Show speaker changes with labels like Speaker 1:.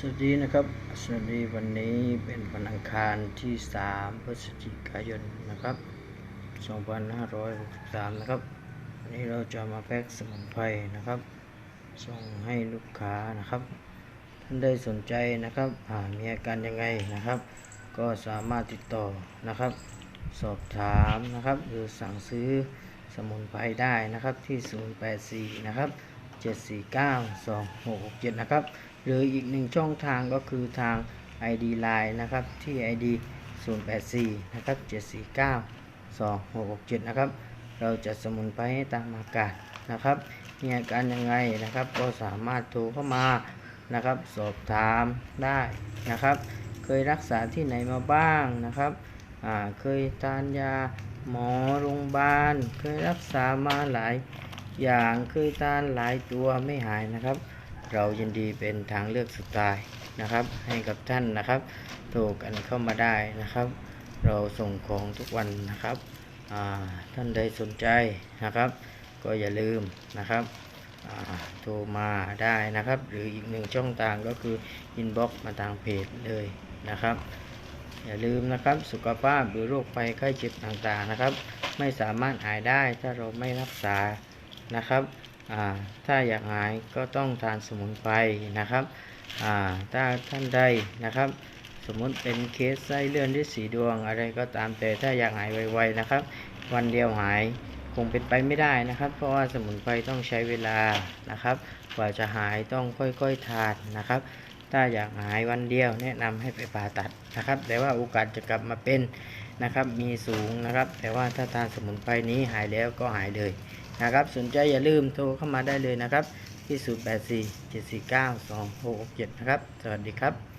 Speaker 1: สวัสดีนะครับ สวัสดีวันนี้เป็นวันอังคารที่ 3 พฤศจิกายนนะครับ 2563 นะครับ วันนี้เราจะมาแพ็กสมุนไพรนะครับ ส่งให้ลูกค้านะครับ ท่านใดสนใจนะครับามีอาการยังไงนะครับ ก็สามารถติดต่อนะครับ สอบถามนะครับ หรือสั่งซื้อสมุนไพรได้นะครับที่ 084 นะครับ 7492667 นะครับ หรืออีกหนึ่งช่องทางก็คือทาง ID Line นะครับ ที่ ID 084นะครับ749 2667 นะครับ เราจะสมุนไพรให้ตามอากาศนะครับมีอาการยังไงนะครับ ก็สามารถโทรเข้ามานะครับ สอบถามได้นะครับ เคยรักษาที่ไหนมาบ้างนะครับเคยทานยาหมอโรงพยาบาล เคยรักษามาหลาย อย่างเคยทานหลายตัวไม่หายนะครับ เรายินดีเป็นทางเลือกสุดท้ายนะครับ ให้กับท่านนะครับโทรกันเข้ามาได้นะครับ เราส่งของทุกวันนะครับท่านใดสนใจนะครับ ก็อย่าลืมนะครับโทรมาได้นะครับ หรืออีกหนึ่งช่องทางก็คืออินบ็อกมาทางเพจเลยนะครับ อย่าลืมนะครับสุขภาพหรือโรคภัยไข้เจ็บต่างๆนะครับ ไม่สามารถหายได้ถ้าเราไม่รักษา นะครับถ้าอยากหายก็ต้องทานสมุนไพรนะครับถ้าท่านใดนะครับ สมมติเป็นเคสไส้เลื่อนที่สีดวงอะไรก็ตามแต่ถ้าอยากหายไวๆนะครับ วันเดียวหายคงเป็นไปไม่ได้นะครับ เพราะว่าสมุนไพรต้องใช้เวลานะครับ กว่าจะหายต้องค่อยๆทานนะครับ ถ้าอยากหายวันเดียวแนะนำให้ไปผ่าตัดนะครับ แต่ว่าโอกาสจะกลับมาเป็นนะครับมีสูงนะครับ แต่ว่าถ้าทานสมุนไพรนี้หายแล้วก็หายเลย นะครับ สนใจอย่าลืมโทรเข้ามาได้เลยนะครับที่ 084 749 2667 นะครับ สวัสดีครับ